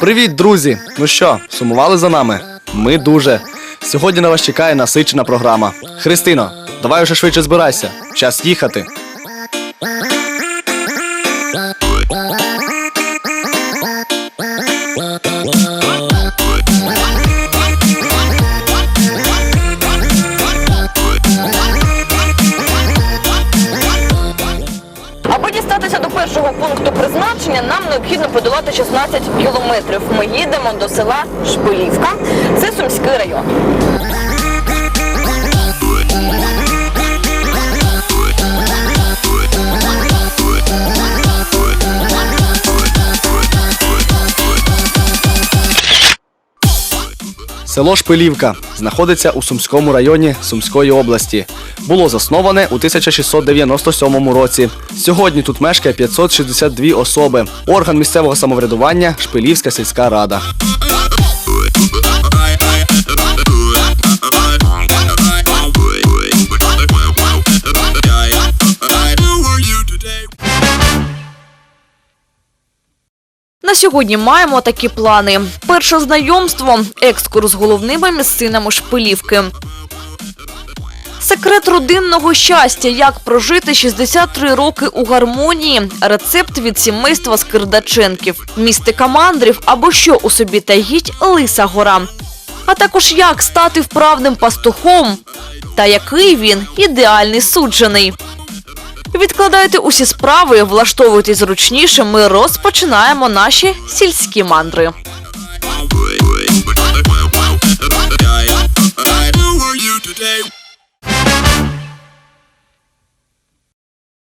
Привіт, друзі! Ну що, сумували за нами? Ми дуже. Сьогодні на вас чекає насичена програма. Христино, давай уже швидше збирайся. Час їхати. Нам необхідно подолати 16 кілометрів. Ми їдемо до села Шпилівка. Це Сумський район. Село Шпилівка знаходиться у Сумському районі Сумської області. Було засноване у 1697 році. Сьогодні тут мешкає 562 особи. Орган місцевого самоврядування Шпилівська сільська рада. Сьогодні маємо такі плани: перше знайомство, екскурс головними місцинами Шпилівки. Секрет родинного щастя, як прожити 63 роки у гармонії, рецепт від сімейства Скирдаченків, містика мандрів або що у собі таїть Лиса Гора. А також як стати вправним пастухом та який він ідеальний суджений. Відкладайте усі справи, влаштовуйтесь зручніше. Ми розпочинаємо наші сільські мандри.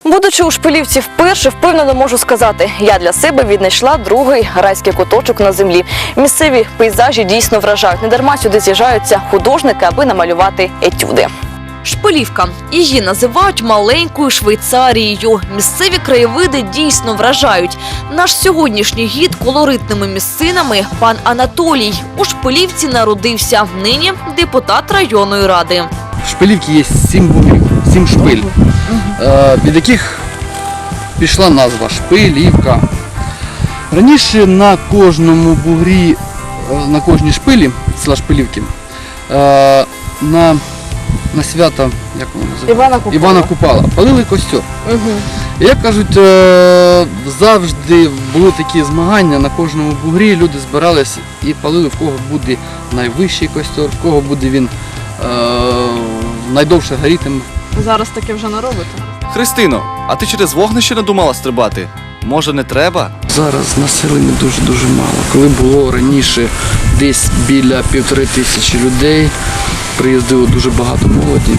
Будучи у шпилівці вперше, впевнено можу сказати, я для себе віднайшла другий райський куточок на землі. Місцеві пейзажі дійсно вражають. Недарма сюди з'їжджаються художники, аби намалювати етюди. Шпилівка. Її називають маленькою Швейцарією. Місцеві краєвиди дійсно вражають. Наш сьогоднішній гід колоритними місцинами пан Анатолій у Шпилівці народився. Нині депутат районної ради. В Шпилівці є сім бугрів, сім шпиль, е, від яких пішла назва Шпилівка. Раніше на кожному бугрі, е, на кожній шпилі села Шпилівки, е, на, на свято як воно називається? Івана Купала. Івана Купала палили костер. І як кажуть, е, завжди були такі змагання на кожному бугрі, люди збирались і палили, в кого буде найвищий костер, в кого буде він е, найдовше горітиме. Зараз таке вже не робите. Христино, а ти через вогнище не думала стрибати? Може, не треба? Зараз населення дуже-дуже мало. Коли було раніше десь біля півтори тисячі людей, приїздило дуже багато молоді.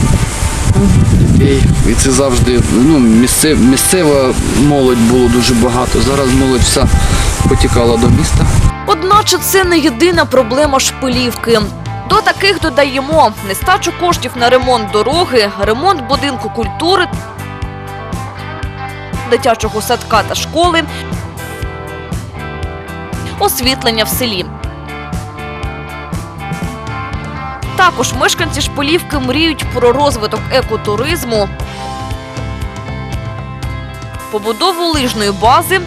Дітей. І це завжди ну, місцев, місцева молодь було дуже багато. Зараз молодь вся потікала до міста. Одначе це не єдина проблема шпилівки. До таких додаємо нестачу коштів на ремонт дороги, ремонт будинку культури, дитячого садка та школи, освітлення в селі. Також мешканці Шпилівки мріють про розвиток екотуризму, побудову лижної бази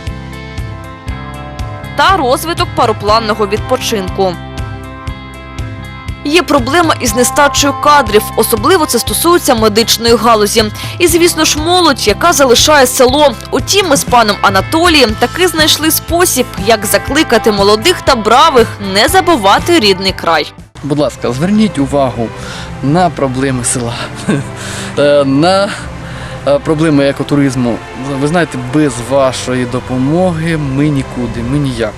та розвиток паропланного відпочинку. Є проблема із нестачею кадрів, особливо це стосується медичної галузі. І, звісно ж, молодь, яка залишає село. Утім, ми з паном Анатолієм таки знайшли спосіб, як закликати молодих та бравих не забувати рідний край. Будь ласка, зверніть увагу на проблеми села, Е, на е, проблеми екотуризму. Ви знаєте, без вашої допомоги ми нікуди, ми ніяк.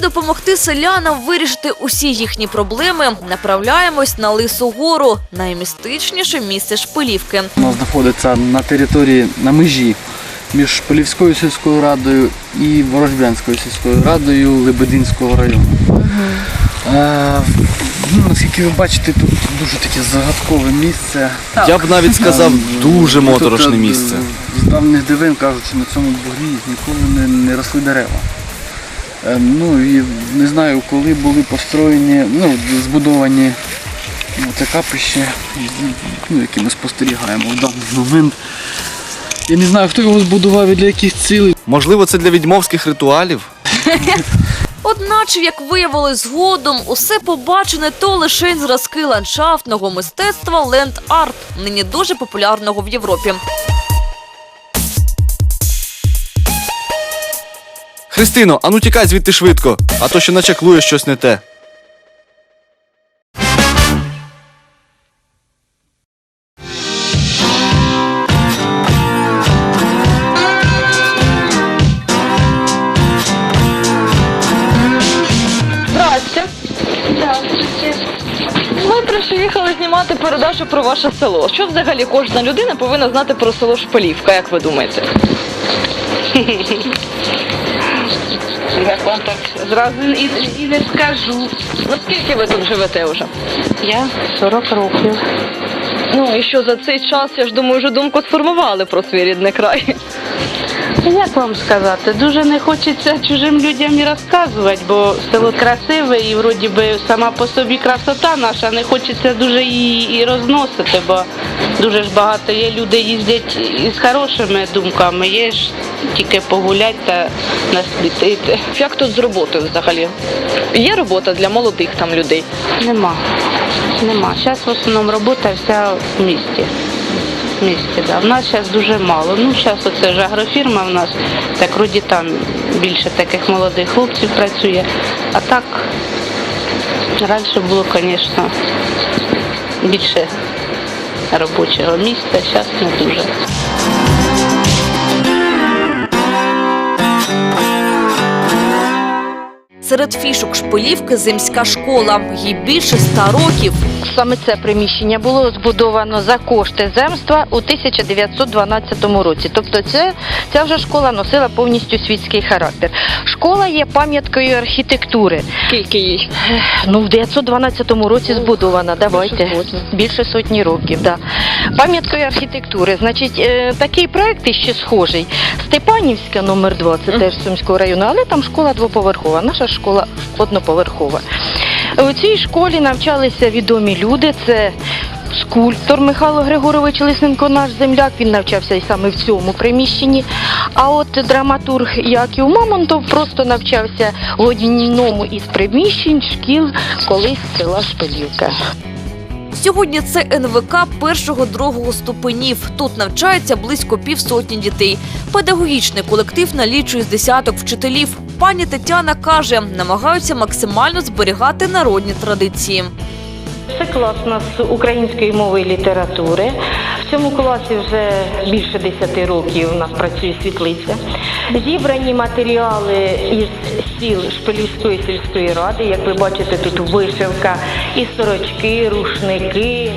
Аби допомогти селянам вирішити усі їхні проблеми, направляємось на Лису гору, наймістичніше місце Шпилівки. Воно знаходиться на території на межі між Полівською сільською радою і Ворожбянською сільською радою Лебединського району. Е, ну, наскільки ви бачите, тут дуже таке загадкове місце. Я б навіть сказав, Ем, дуже моторошне е, місце. З давних дивин кажуть, що на цьому бугрі ніколи не, не росли дерева. Е, Ну і не знаю, коли були построєні, ну, збудовані ну, це капище, ну, яке ми спостерігаємо в даний момент. Я не знаю, хто його збудував і для яких цілей. Можливо, це для відьмовських ритуалів? Одначе, як виявилось згодом, усе побачене то лише зразки ландшафтного мистецтва ленд-арт, нині дуже популярного в Європі. Христино, ану тікай звідти швидко, а то ще начаклує щось не те. Здрасте. Ми приїхали знімати передачу про ваше село. Що взагалі кожна людина повинна знати про село Шпилівка, як ви думаєте? Як вам так зразу і, і не скажу. Ну скільки ви тут живете вже? Я 40 років. Ну і що за цей час, я ж думаю, вже думку сформували про свій рідний край. Як вам сказати, дуже не хочеться чужим людям і розказувати, бо село красиве і вроді би сама по собі красота наша, не хочеться дуже її і розносити, бо дуже ж багато є люди їздять із хорошими думками, є ж тільки погуляти та насвітити. Як тут з роботою взагалі? Є робота для молодих там людей. Нема. Нема. Зараз в основному робота вся в місті. В місті, да. У нас зараз дуже мало. Ну, зараз оце ж агрофірма в нас, так вроді там більше таких молодих хлопців працює. А так раніше було, звісно, більше робочого місця, зараз не дуже. Серед фішок Шпилівки земська школа. Їй більше ста років. Саме це приміщення було збудовано за кошти земства у 1912 році. Тобто, це ця вже школа носила повністю світський характер. Школа є пам'яткою архітектури. Скільки їй? Ну, в 912 році збудована. Давайте більше сотні років. Да. Пам'яткою архітектури. Значить, е, такий проект іще схожий. Степанівська номер 2, це теж Сумського району, але там школа двоповерхова. Наша школа одноповерхова. У цій школі навчалися відомі люди. Це скульптор Михайло Григорович Лисенко, наш земляк. Він навчався і саме в цьому приміщенні. А от драматург Яків Мамонтов просто навчався в одному із приміщень шкіл колись села Шпилівка. Сьогодні це НВК першого-другого ступенів. Тут навчається близько півсотні дітей. Педагогічний колектив налічує з десяток вчителів. Пані Тетяна каже, намагаються максимально зберігати народні традиції. Це клас нас української мови і літератури. В цьому класі вже більше 10 років у нас працює світлиця. Зібрані матеріали із сіл Шпилівської сільської ради. Як ви бачите, тут вишивка, і сорочки, рушники.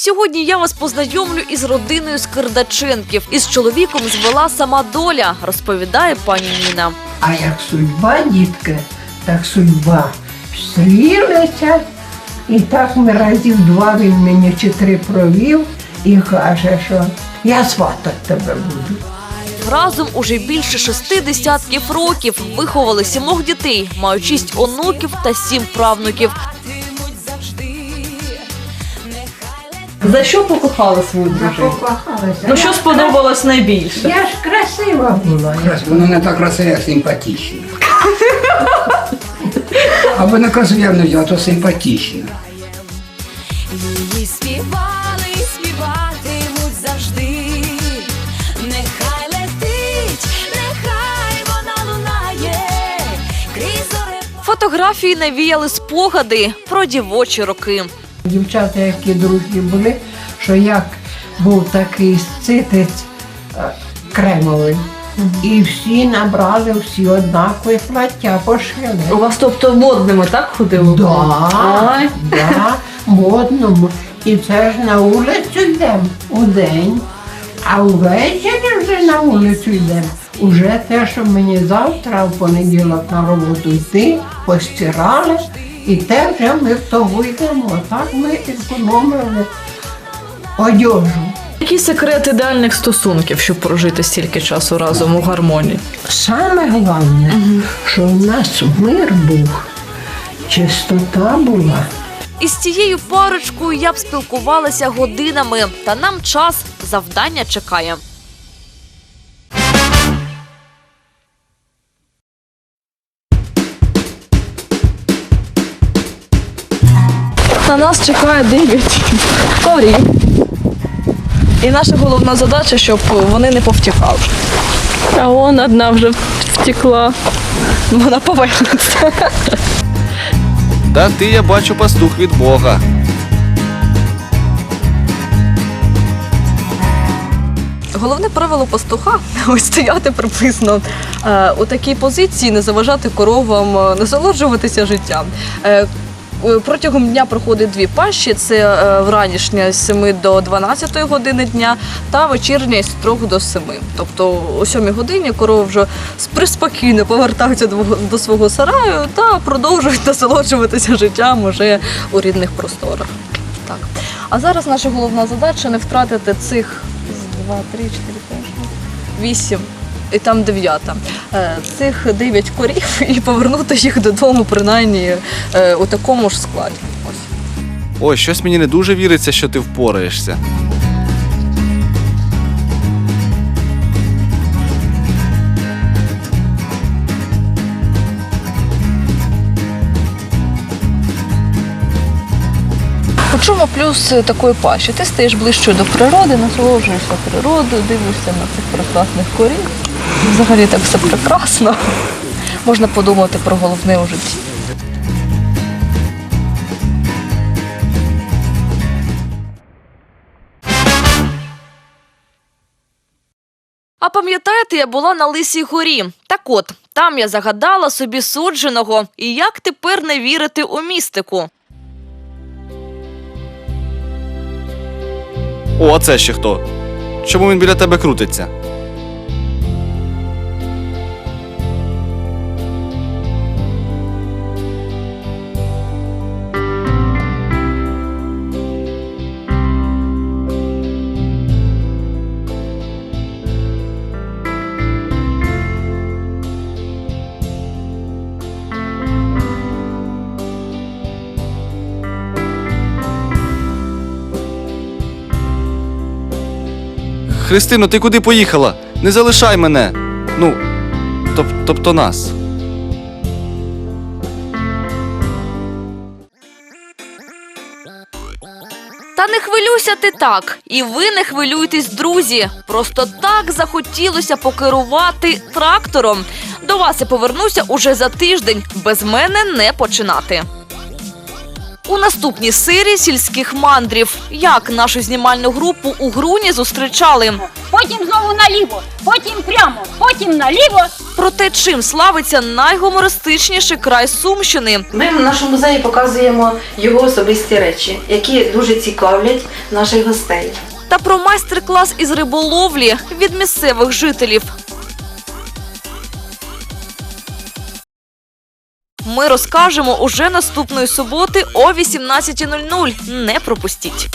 Сьогодні я вас познайомлю із родиною Скирдаченків. Із чоловіком звела сама доля, розповідає пані Ніна. А як судьба, дітки, так судьба стрілися. І так ми разів два він мені чи три провів і каже, що я сватати тебе буду. Разом уже більше шести десятків років виховали сімох дітей, мають шість онуків та сім правнуків. За що покохали свою дружину? покохалася. Ну що сподобалось найбільше? Я ж красива була. Вона не так красива, як симпатична. Або не красиву, а то симпатична. Її співали, співатимуть завжди. Нехай летить, нехай вона лунає. Крізь зоре Фотографії навіяли спогади про дівочі роки. Дівчата, які друзі були, що як був такий сцитець е, кремовий. І всі набрали всі однакові плаття пошили. У вас тобто модними так ходили? Да, да, модному. І це ж на вулицю йдемо у день, а ввечері вже на вулицю йдемо. Уже те, що мені завтра в понеділок на роботу йти, постирали, і те вже ми в того йдемо. Так ми економили одежу. Які секрет ідеальних стосунків, щоб прожити стільки часу разом у гармонії? Саме головне, що в нас мир був, чистота була. Із цією парочкою я б спілкувалася годинами, та нам час завдання чекає. На нас чекає 9 коврів. І наша головна задача, щоб вони не повтікали. А вон одна вже втекла. Вона повернеться. Та ти, я бачу, пастух від Бога. Головне правило пастуха ось стояти приблизно е, у такій позиції, не заважати коровам, е, насолоджуватися життям. Е, Протягом дня проходить дві пащі: це е, вранішня з 7 до 12 години дня та вечірня з 3 до 7. Тобто о 7 годині корови вже приспокійно повертаються до, свого сараю та продовжують насолоджуватися життям уже у рідних просторах. Так. А зараз наша головна задача не втратити цих з, два, три, чотири, п'ять, шість, вісім. І там дев'ята. Е, Цих дев'ять корів і повернути їх додому, принаймні е, у такому ж складі. Ось. Ой, щось мені не дуже віриться, що ти впораєшся. У чому плюс такої паші? Ти стаєш ближче до природи, насолоджуєшся природою, дивишся на цих прекрасних корів. Взагалі так все прекрасно. Можна подумати про головне у житті. А пам'ятаєте, я була на Лисій горі. Так от, там я загадала собі судженого, і як тепер не вірити у містику. О, а це ще хто? Чому він біля тебе крутиться? Христино, ти куди поїхала? Не залишай мене. Ну, тоб, тобто нас. Та не хвилюйся ти так, і ви не хвилюйтесь, друзі. Просто так захотілося покерувати трактором. До вас я повернуся уже за тиждень. Без мене не починати. У наступній серії сільських мандрів. Як нашу знімальну групу у Груні зустрічали? потім знову наліво, потім прямо, потім наліво. Про те, чим славиться найгумористичніший край Сумщини. Ми в нашому музеї показуємо його особисті речі, які дуже цікавлять наших гостей. та про майстер-клас із риболовлі від місцевих жителів. Ми розкажемо уже наступної суботи о 18.00. Не пропустіть.